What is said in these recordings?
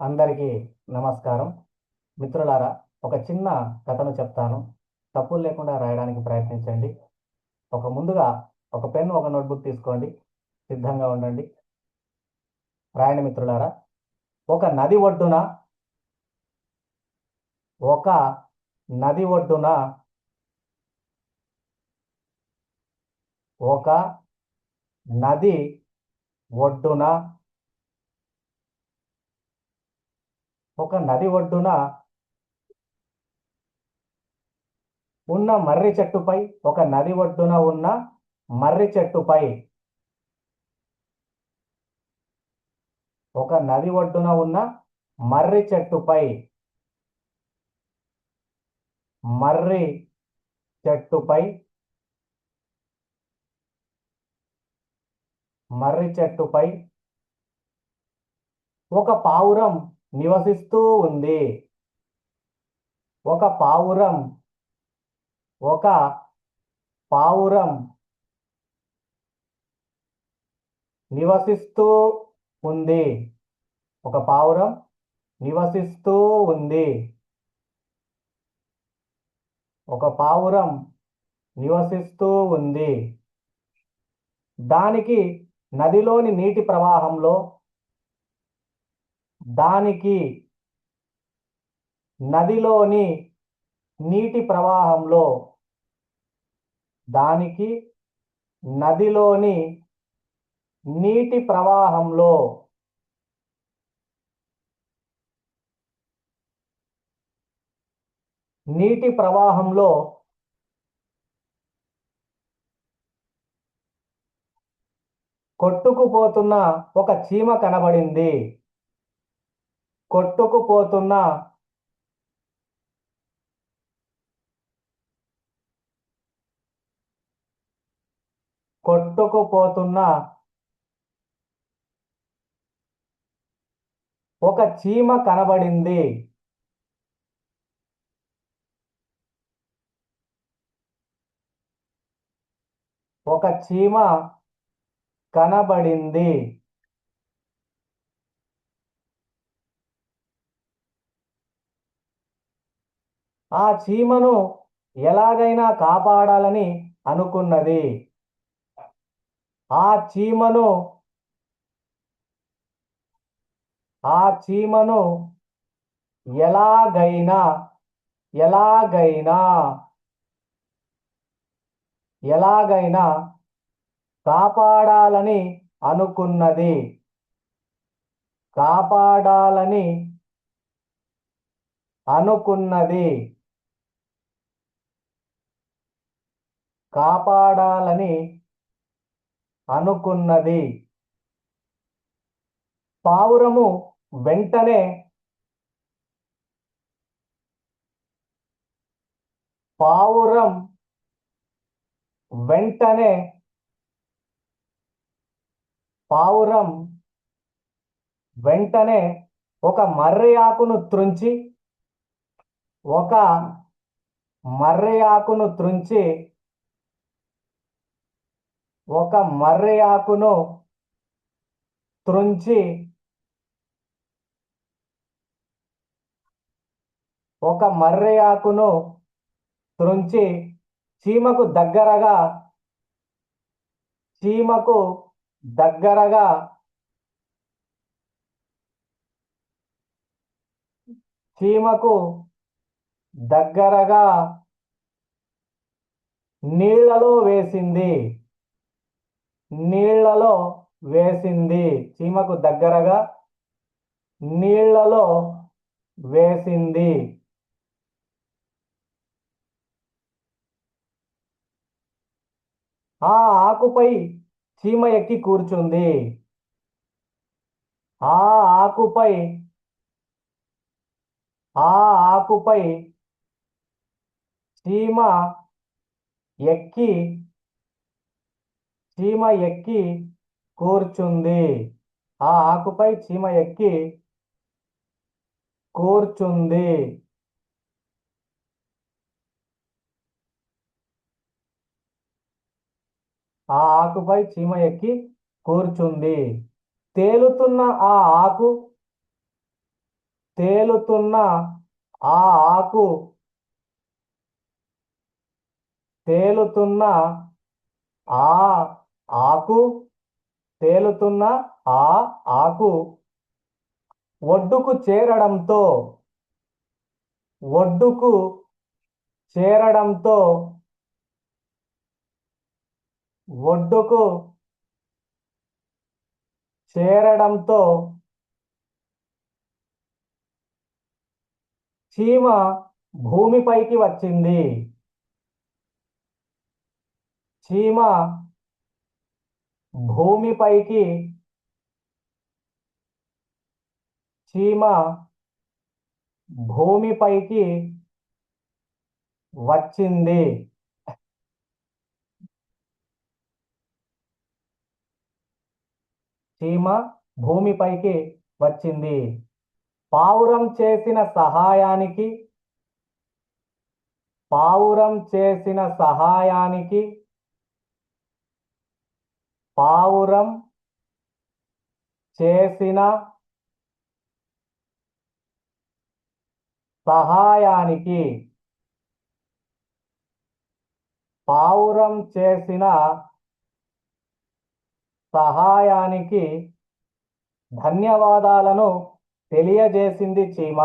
అందరికీ నమస్కారం. మిత్రులారా ఒక చిన్న కథను చెప్తాను. తప్పులు లేకుండా రాయడానికి ప్రయత్నించండి. ఒక ముందుగా ఒక పెన్ ఒక నోట్బుక్ తీసుకోండి. సిద్ధంగా ఉండండి. రాయండి మిత్రులారా. ఒక నది ఒడ్డున ఒక నది ఒడ్డున ఒక నది ఒడ్డున ఒక నది ఒడ్డున ఉన్న మర్రి చెట్టుపై ఒక నది ఒడ్డున ఉన్న మర్రి చెట్టుపై ఒక నది ఒడ్డున ఉన్న మర్రి చెట్టుపై మర్రి చెట్టుపై మర్రి చెట్టుపై ఒక పావురం నివసిస్తూ ఉంది. ఒక పావురం ఒక పావురం నివసిస్తూ ఉంది. ఒక పావురం నివసిస్తూ ఉంది. ఒక పావురం నివసిస్తూ ఉంది. దానికి నదిలోని నీటి ప్రవాహంలో దానికి నదిలోని నీటి ప్రవాహంలో దానికి నదిలోని నీటి ప్రవాహంలో నీటి ప్రవాహంలో కొట్టుకుపోతున్న ఒక చీమ కనబడింది. కొట్టుకుపోతున్న. కొట్టుకుపోతున్న. ఒక చీమ కనబడింది. ఒక చీమ కనబడింది. ఆ చీమను ఎలాగైనా కాపాడాలని అనుకున్నది. ఆ చీమను ఆ చీమను ఎలాగైనా ఎలాగైనా ఎలాగైనా కాపాడాలని అనుకున్నది. కాపాడాలని అనుకున్నది. కాపాడాలని అనుకున్నది. పావురము వెంటనే పావురం వెంటనే పావురం వెంటనే ఒక మర్రి ఆకును త్రుంచి ఒక మర్రి ఆకును త్రుంచి ఒక మర్రి ఆకును త్రుంచి ఒక మర్రి ఆకును త్రుంచి చీమకు దగ్గరగా చీమకు దగ్గరగా చీమకు దగ్గరగా నీళ్ళలో వేసింది. నీళ్ళలో వేసింది. చీమకు దగ్గరగా నీళ్ళలో వేసింది. ఆ ఆకుపై చీమ ఎక్కి కూర్చుంది. ఆ ఆకుపై ఆ ఆకుపై చీమ ఎక్కి చీమ ఎక్కి కూర్చుంది. ఆ ఆకుపై చీమ ఎక్కి కూర్చుంది. ఆ ఆకుపై చీమ ఎక్కి కూర్చుంది. తేలుతున్న ఆ ఆకు తేలుతున్న ఆ ఆకు తేలుతున్న ఆ ఆకు తేలుతున్న ఆ ఆకు ఒడ్డుకు చేరడంతో ఒడ్డుకు చేరడంతో ఒడ్డుకు చేరడంతో చీమ భూమిపైకి వచ్చింది. చీమ భూమిపైకి చీమ భూమిపైకి వచ్చింది. చీమ భూమిపైకి వచ్చింది. పావురం చేసిన సహాయానికి పావురం చేసిన సహాయానికి పావురం చేసిన సహాయానికి పావురం చేసిన సహాయానికి ధన్యవాదాలను తెలియజేసింది చీమ.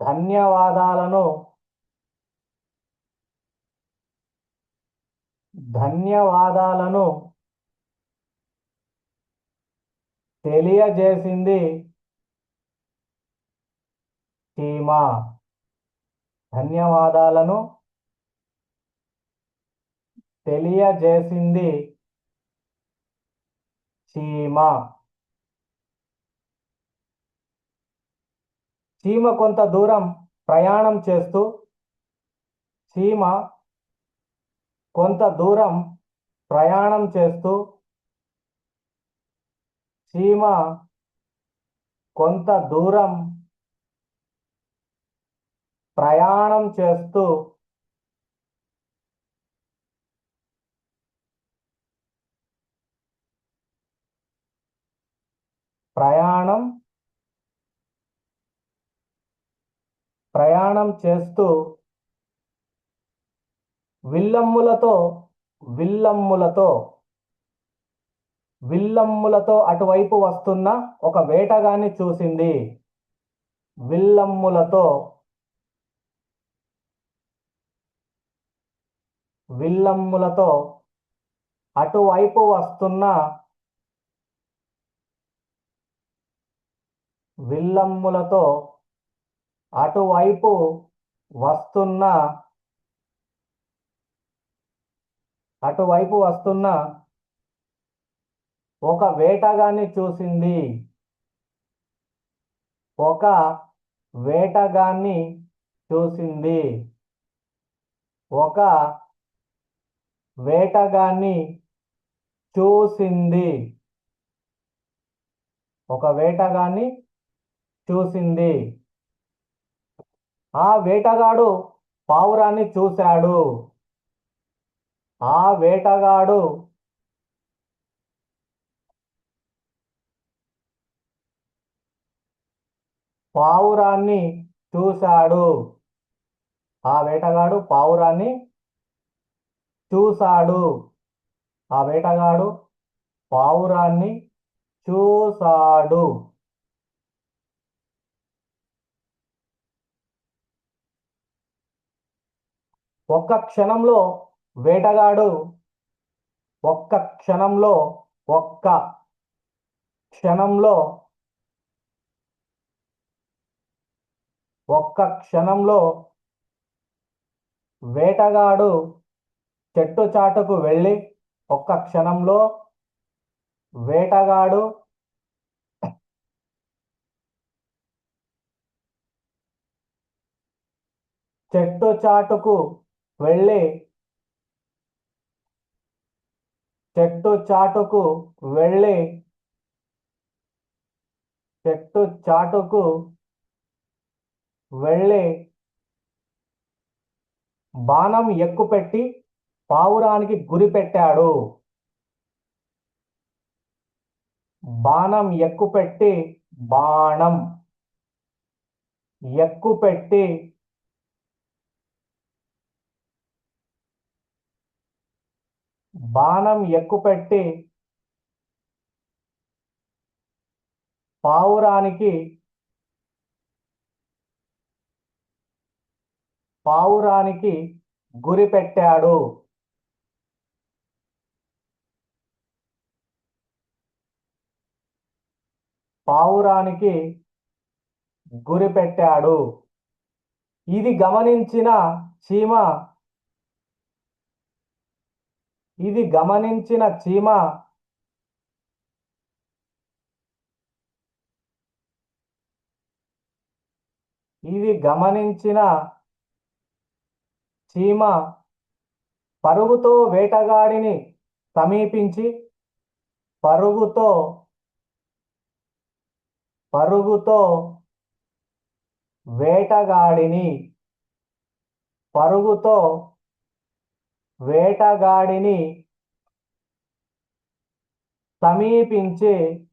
ధన్యవాదాలను ధన్యవాదాలను తెలియజేసింది చీమ. ధన్యవాదాలను తెలియజేసింది చీమ. చీమ కొంత దూరం ప్రయాణం చేస్తూ చీమ కొంత దూరం ప్రయాణం చేస్తూ చీమ కొంత దూరం ప్రయాణం చేస్తూ ప్రయాణం ప్రయాణం చేస్తూ విల్లమ్ములతో విల్లమ్ములతో విల్లమ్ములతో అటువైపు వస్తున్న ఒక వేటగాన్ని చూసింది. విల్లమ్ములతో విల్లమ్ములతో అటువైపు వస్తున్న విల్లమ్ములతో అటువైపు వస్తున్న అటువైపు వస్తున్న ఒక వేటగాన్ని చూసింది. ఒక వేటగాన్ని చూసింది. ఒక వేటగాన్ని చూసింది. ఒక వేటగాన్ని చూసింది. ఆ వేటగాడు పావురాన్ని చూశాడు. ఆ వేటగాడు పావురాన్ని చూశాడు. ఆ వేటగాడు పావురాన్ని చూశాడు. ఆ వేటగాడు పావురాన్ని చూశాడు. ఒక్క క్షణంలో వేటగాడు ఒక్క క్షణంలో ఒక్క క్షణంలో ఒక్క క్షణంలో వేటగాడు చెట్టు చాటుకు వెళ్ళి ఒక్క క్షణంలో వేటగాడు చెట్టు చాటుకు వెళ్ళి చెట్టు చాటుకు వెళ్ళి చెట్టు చాటుకు వెళ్ళి బాణం ఎక్కుపెట్టి పావురానికి గురి పెట్టాడు. బాణం ఎక్కుపెట్టి బాణం ఎక్కుపెట్టి బాణం ఎక్కుపెట్టి పావురానికి పావురానికి గురి పెట్టాడు. పావురానికి గురి పెట్టాడు. ఇది గమనించిన చీమ ఇది గమనించిన చీమ ఇది గమనించిన చీమ పరుగుతో వేటగాడిని సమీపించి పరుగుతో పరుగుతో వేటగాడిని పరుగుతో వేటగాడిని సమీపించి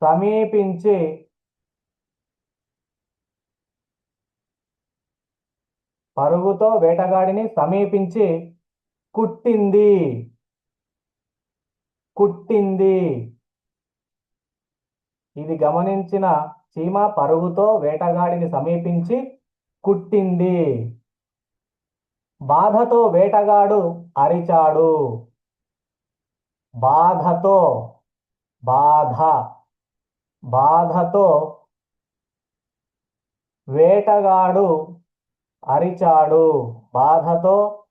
సమీపించి పరుగుతో వేటగాడిని సమీపించి కుట్టింది. కుట్టింది. ఇది గమనించిన చీమ పరుగుతో వేటగాడిని సమీపించి కుట్టింది. బాధతో వేటగాడు అరిచాడు. బాధతో బాధ బాధతో వేటగాడు అరిచాడు. బాధతో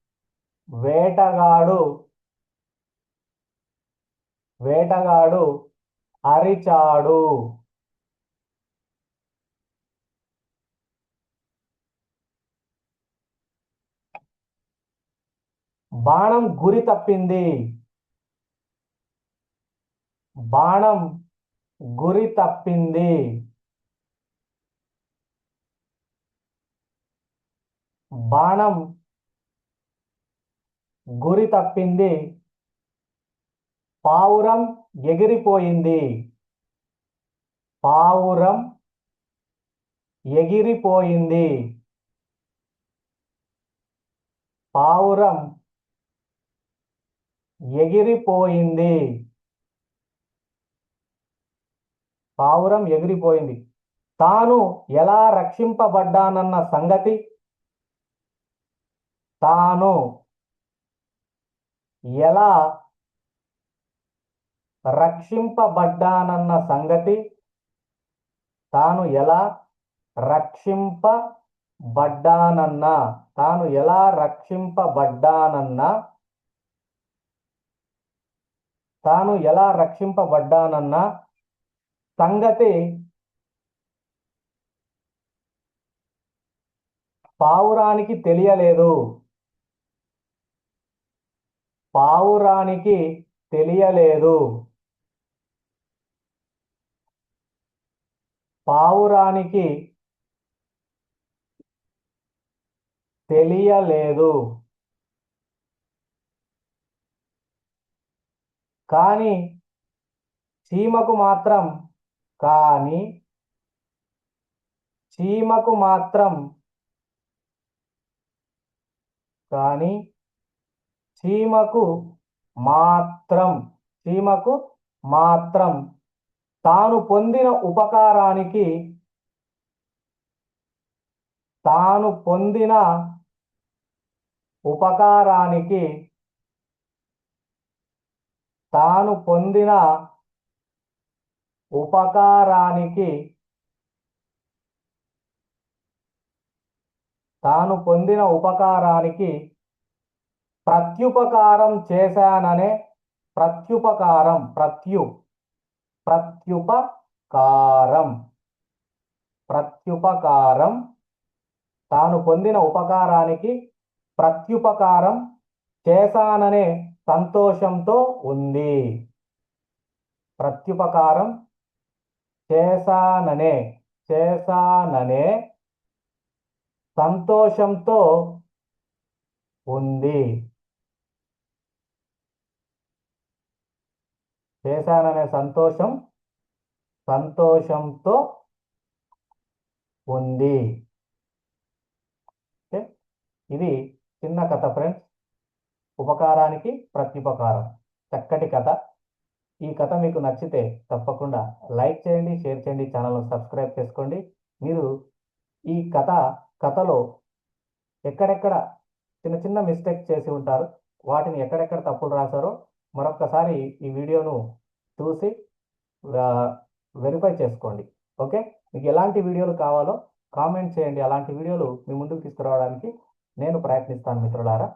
వేటగాడు వేటగాడు అరిచాడు. బాణం గురి తప్పింది. బాణం గురి తప్పింది. బాణం గురి తప్పింది. పావురం ఎగిరిపోయింది. పావురం ఎగిరిపోయింది. పావురం ఎగిరిపోయింది. పావురం ఎగిరిపోయింది. తాను ఎలా రక్షింపబడ్డానన్న సంగతి? తాను ఎలా రక్షింపబడ్డానన్న సంగతి? తాను ఎలా రక్షింపబడ్డానన్న? తాను ఎలా రక్షింపబడ్డానన్న తాను ఎలా రక్షింపబడ్డానన్న సంగతి పావురానికి తెలియలేదు. పావురానికి తెలియలేదు. పావురానికి తెలియలేదు. కానీ చీమకు మాత్రం కానీ చీమకు మాత్రం కానీ చీమకు మాత్రం చీమకు మాత్రం తాను పొందిన ఉపకారానికి తాను పొందిన ఉపకారానికి తాను పొందిన ఉపకారానికి తాను పొందిన ఉపకారానికి ప్రత్యుపకారం చేశాననే ప్రత్యుపకారం ప్రత్యు ప్రత్యుపకారం ప్రత్యుపకారం తాను పొందిన ఉపకారానికి ప్రత్యుపకారం చేశాననే సంతోషంతో ఉంది. ప్రత్యుపకారం చేశాననే చేశాననే సంతోషంతో ఉంది. చేశాననే సంతోషం సంతోషంతో ఉంది. ఇది చిన్న కథ ఫ్రెండ్స్. ఉపకారానికి ప్రత్యుపకారం చక్కటి కథ. ఈ కథ మీకు నచ్చితే తప్పకుండా లైక్ చేయండి షేర్ చేయండి ఛానల్ను సబ్స్క్రైబ్ చేసుకోండి. మీరు ఈ కథ కథలో ఎక్కడెక్కడ చిన్న చిన్న మిస్టేక్ చేసి ఉంటారు వాటిని ఎక్కడెక్కడ తప్పులు రాశారో మరొకసారి ఈ వీడియోను చూసి వెరిఫై చేసుకోండి. ఓకే? మీకు ఎలాంటి వీడియోలు కావాలో కామెంట్ చేయండి. అలాంటి వీడియోలు మీ ముందుకు తీసుకురావడానికి నేను ప్రయత్నిస్తాను మిత్రులారా.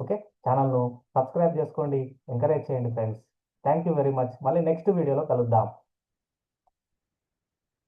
ఓకే? ఛానల్ను సబ్స్క్రైబ్ చేసుకోండి ఎంకరేజ్ చేయండి friends. Thank you very much. మళ్ళీ నెక్స్ట్ వీడియోలో కలుద్దాం.